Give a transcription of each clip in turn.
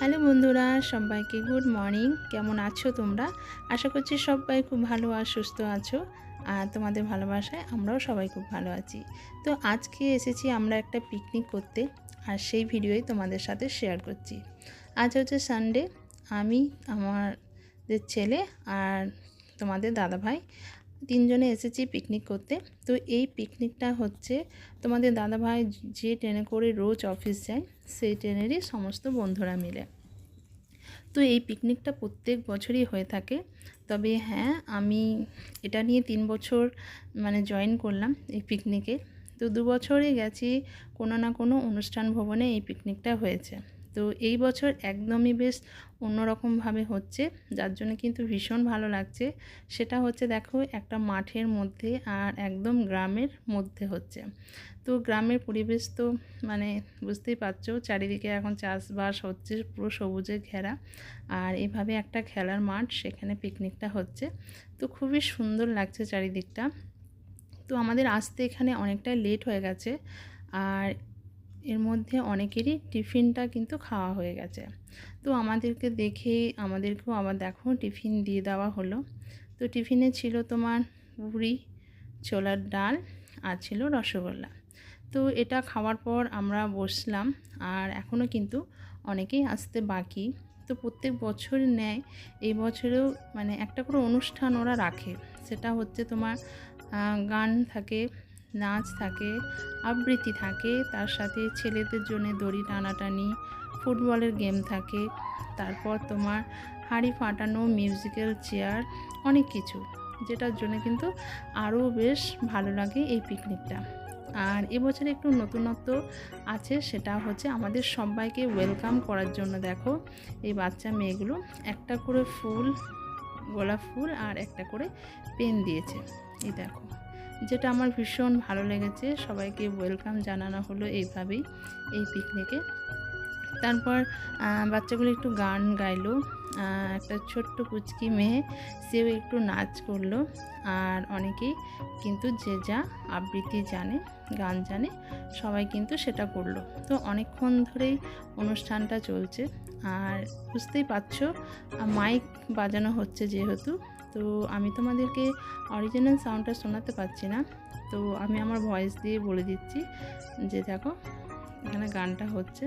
Hello বন্ধুরা, সবাইকে good morning. কেমন আছো তোমরা? আশা করছি সবাই খুব ভালো আর সুস্থ আছো। আর তোমাদের ভালোবাসায় আমরাও সবাই খুব ভালো আছি। তো আজকে এসেছি আমরা একটা পিকনিক করতে আর সেই ভিডিওই তোমাদের সাথে শেয়ার করছি। আজ হচ্ছে সানডে আমি আমাদের ছেলে আর তোমাদের দাদা ভাই তিনজনে এসেছি পিকনিক করতে। তো এই পিকনিকটা হচ্ছে তোমাদের দাদাভাই যে ট্রেনে করে রোজ অফিস যায়, সেই ট্রেনেরই সমস্ত বন্ধুরা মিলে। তো এই পিকনিকটা প্রত্যেক বছরই হয়ে থাকে। তবে হ্যাঁ আমি এটা নিয়ে তিন বছর মানে জয়েন করলাম এই পিকনিকে তো দু বছরে গেছি, কোনো না কোনো অনুষ্ঠান ভবনে এই পিকনিকটা হয়েছে। তো এই বছর একদমই বেশ অন্যরকমভাবে হচ্ছে, যার জন্য কিন্তু ভীষণ ভালো লাগছে। সেটা হচ্ছে দেখো, একটা মাঠের মধ্যে আর একদম গ্রামের মধ্যে হচ্ছে। তো গ্রামের পরিবেশ তো মানে বুঝতেই পারছ, চারিদিকে এখন চাষবাস হচ্ছে, পুরো সবুজে ঘেরা। আর এভাবে একটা খেলার মাঠ, সেখানে পিকনিকটা হচ্ছে। তো খুবই সুন্দর লাগছে চারিদিকটা। তো আমাদের আসতে এখানে অনেকটাই লেট হয়ে গেছে। আর এর মধ্যে অনেকেরই টিফিনটা কিন্তু খাওয়া হয়ে গেছে। তো আমাদেরকে দেখে, আমাদেরকেও আবার দেখো টিফিন দিয়ে দেওয়া হলো। তো টিফিনে ছিল তোমার পুরি, ছোলার ডাল আর ছিল রসগোল্লা। তো এটা খাওয়ার পর আমরা বসলাম আর এখনও কিন্তু অনেকেই আসতে বাকি। তো প্রত্যেক বছর নেয়, এই বছরেও মানে একটা করে অনুষ্ঠান ওরা রাখে। সেটা হচ্ছে তোমার গান থাকে নাচ থাকে, আবৃত্তি থাকে, তার সাথে ছেলেদের জন্য দড়ি টানাটানি, ফুটবলের গেম থাকে, তারপর তোমার হাঁড়ি ফাটানো মিউজিক্যাল চেয়ার অনেক কিছু, যেটার জন্য কিন্তু আরও বেশ ভালো লাগে এই পিকনিকটা আর এবছরে একটু নতুনত্ব আছে, সেটা হচ্ছে আমাদের সবাইকে ওয়েলকাম করার জন্য দেখো, এই বাচ্চা মেয়েগুলো একটা করে ফুল, গোলাপ ফুল আর একটা করে পেন দিয়েছে, এই দেখো। যেটা আমার ভীষণ ভালো লেগেছে। সবাইকে ওয়েলকাম জানানো হলো এইভাবেই এই পিকনিকে তারপর বাচ্চাগুলো একটু গান গাইলো। একটা ছোট্ট কুচকি মেয়ে, সেও একটু নাচ করল। আর অনেকেই কিন্তু যে যা আবৃত্তি জানে, গান জানে, সবাই কিন্তু সেটা করল। তো অনেকক্ষণ ধরেই অনুষ্ঠানটা চলছে। আর বুঝতেই পারছ মাইক বাজানো হচ্ছে যেহেতু। তো আমি তোমাদেরকে অরিজিনাল সাউন্ডটা শোনাতে পারছি না। তো আমি আমার ভয়েস দিয়ে বলে দিচ্ছি যে দেখো এখানে গানটা হচ্ছে।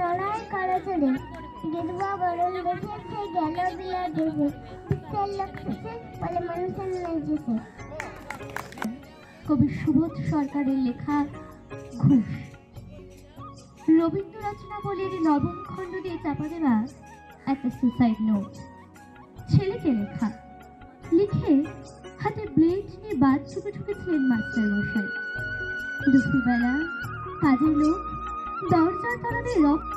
ডলায় কালো চলে গেরুয়া বরণ দেখেছে গেল দেবে বলে মানুষের কবি সুবোধ সরকারের লেখা ঘুষ। রবীন্দ্র রচনা বলির নবম খণ্ড দিয়ে চাপা দেওয়া একটা সুসাইড নোট ছেলেকে লেখা। লিখে হাতে ব্লেড নিয়ে বাদ ছুপে ঢুকেছিলেন মাস্টার মশাই দুপুরবেলা কাজের লোক দরজার তলাতে রক্ত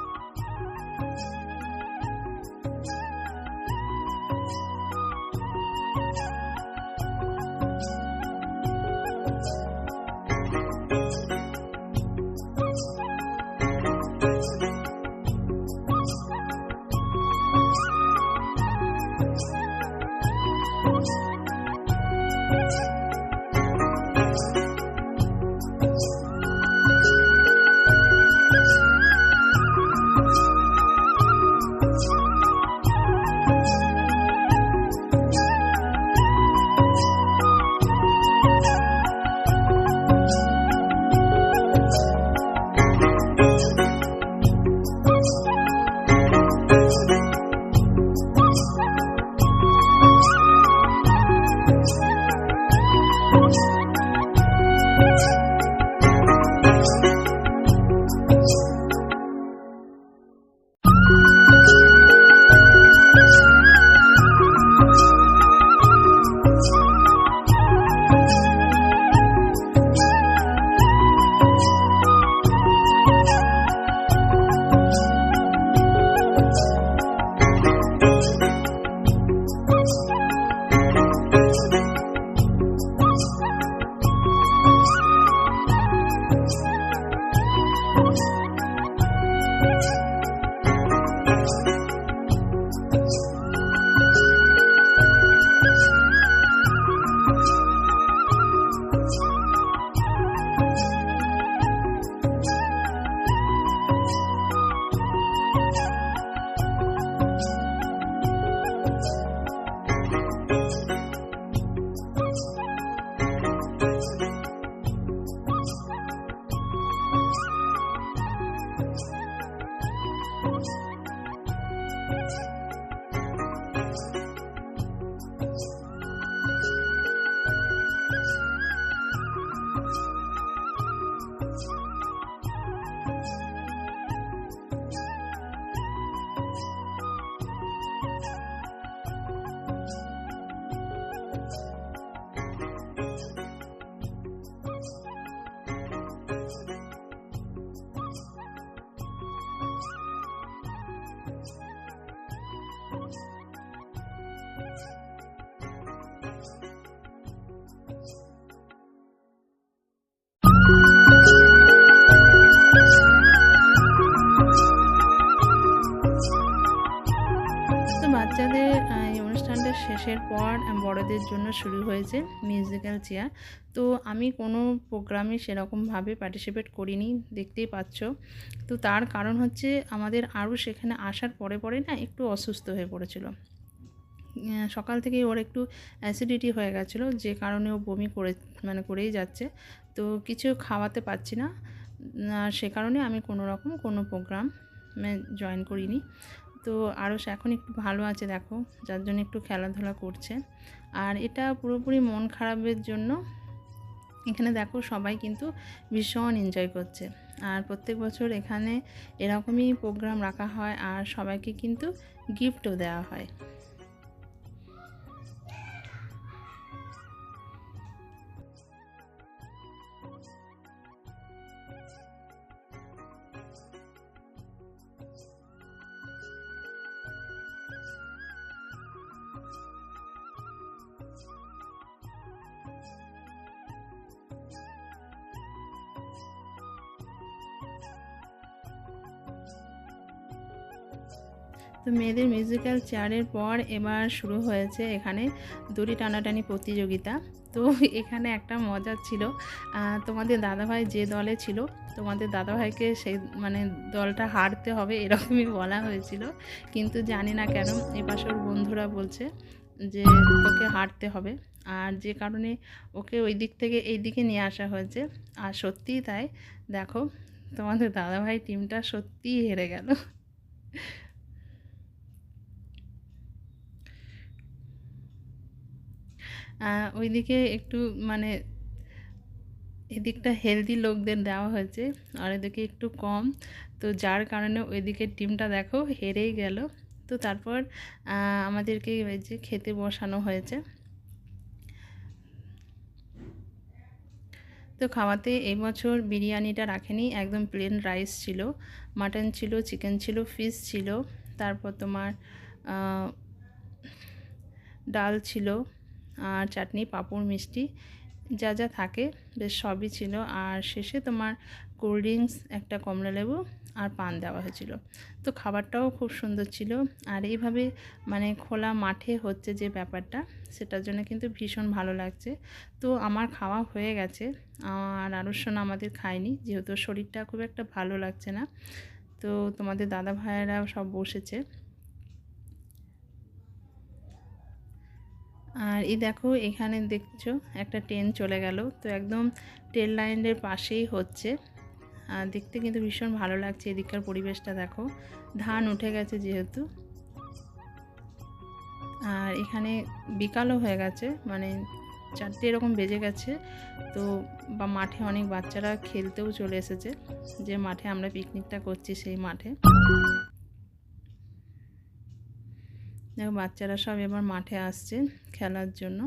বড়দের জন্য শুরু হয়েছে মিউজিক্যাল চেয়ার তো আমি কোনো প্রোগ্রামে সেরকমভাবে পার্টিসিপেট করিনি, দেখতেই পাচ্ছ। তো তার কারণ হচ্ছে আমাদের আরও সেখানে আসার পরে পরে না একটু অসুস্থ হয়ে পড়েছিল। সকাল থেকেই ওর একটু অ্যাসিডিটি হয়ে গেছিল, যে কারণে ও বমি করে মানে করেই যাচ্ছে। তো কিছু খাওয়াতে পারছি না। সে কারণে আমি কোনো রকম কোনো প্রোগ্রাম জয়েন করিনি। তো আরও সে এখন একটু ভালো আছে দেখো, যার জন্য একটু খেলাধুলা করছে। আর এটা পুরোপুরি মন খারাপের জন্য। এখানে দেখো সবাই কিন্তু ভীষণ এনজয় করছে। আর প্রত্যেক বছর এখানে এরকমই প্রোগ্রাম রাখা হয় আর সবাইকে কিন্তু গিফটও দেওয়া হয়। তো মেয়েদের মিউজিক্যাল চেয়ারের পর এবার শুরু হয়েছে এখানে দড়ি টানাটানি প্রতিযোগিতা। তো এখানে একটা মজা ছিল। তোমাদের দাদাভাই যে দলে ছিল, তোমাদের দাদাভাইকে সেই মানে দলটা হারতে হবে এরকমই বলা হয়েছিল। কিন্তু জানি না কেন এপাশে ওর বন্ধুরা বলছে যে তোকে হারতে হবে। আর যে কারণে ওকে ওই দিক থেকে এই দিকে নিয়ে আসা হয়েছে। আর সত্যিই তাই, দেখো তোমাদের দাদাভাই টিমটা সত্যিই হেরে গেল। ওইদিকে একটু মানে এদিকটা হেলদি লোকদের দেওয়া হয়েছে, আর এদিকে একটু কম। তো যার কারণে ওই ওইদিকে টিমটা দেখো হেরেই গেল। তো তারপর আমাদেরকে ওই যে খেতে বসানো হয়েছে। তো খাওয়াতে এই বছর বিরিয়ানিটা রাখেনি, একদম প্লেন রাইস ছিল। মাটন ছিল চিকেন ছিল ফিশ ছিল। তারপর তোমার ডাল ছিল। আর চাটনি, পাঁপড়, মিষ্টি, যা যা থাকে, বেশ সবই ছিল। আর শেষে তোমার কোল্ড ড্রিঙ্কস একটা কমলা লেবু আর পান দেওয়া হয়েছিল। তো খাবারটাও খুব সুন্দর ছিল। আর এইভাবে মানে খোলা মাঠে হচ্ছে যে ব্যাপারটা, সেটার জন্য কিন্তু ভীষণ ভালো লাগছে। তো আমার খাওয়া হয়ে গেছে। আর আরুষণ আমাদের খায়নি, যেহেতু শরীরটা খুব একটা ভালো লাগছে না। তো তোমাদের দাদা ভাইয়েরা সব বসেছে। আর এই দেখো, এখানে দেখছ, একটা ট্রেন চলে গেল। তো একদম ট্রেন লাইনের পাশেই হচ্ছে। আর দেখতে কিন্তু ভীষণ ভালো লাগছে এদিককার পরিবেশটা, দেখো। ধান উঠে গেছে যেহেতু। আর এখানে বিকালও হয়ে গেছে মানে চারটে এরকম বেজে গেছে। তো বা মাঠে অনেক বাচ্চারা খেলতেও চলে এসেছে, যে মাঠে আমরা পিকনিকটা করছি সেই মাঠে। বাচ্চারা সব এবার মাঠে আসছে খেলার জন্য।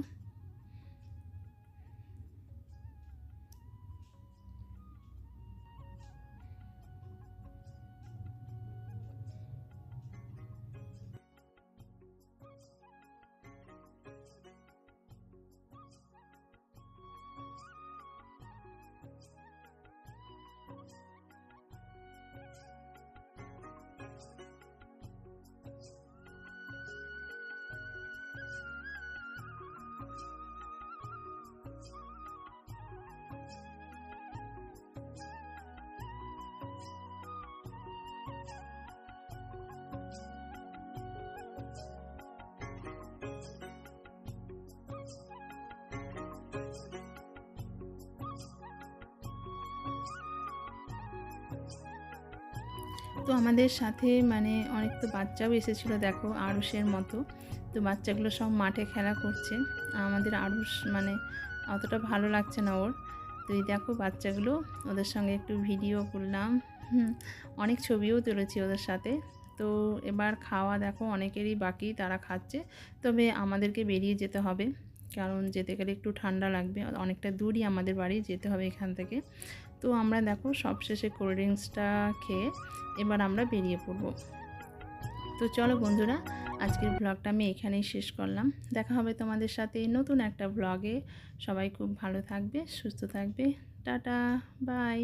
তো আমাদের সাথে মানে অনেক তো বাচ্চাও এসেছিল, দেখো আড়ুষের মতো। তো বাচ্চাগুলো সব মাঠে খেলা করছে। আমাদের আড়ুষ মানে অতটা ভালো লাগছে না ওর। তো এই দেখো বাচ্চাগুলো, ওদের সঙ্গে একটু ভিডিও করলাম। অনেক ছবিও তুলেছি ওদের সাথে। তো এবার খাওয়া দেখো অনেকেরই বাকি, তারা খাচ্ছে। তবে আমাদেরকে বেরিয়ে যেতে হবে। কারণ যেতে গেলে একটু ঠান্ডা লাগবে। অনেকটা দূরই আমাদের বাড়ি, যেতে হবে এখান থেকে। তো আমরা দেখো সবশেষে কোল্ড ড্রিঙ্কসটা খেয়ে এবার আমরা বেরিয়ে পড়ব। তো চলো বন্ধুরা, আজকের ব্লগটা আমি এখানেই শেষ করলাম। দেখা হবে তোমাদের সাথে নতুন একটা ব্লগে সবাই খুব ভালো থাকবে, সুস্থ থাকবে। Tata bye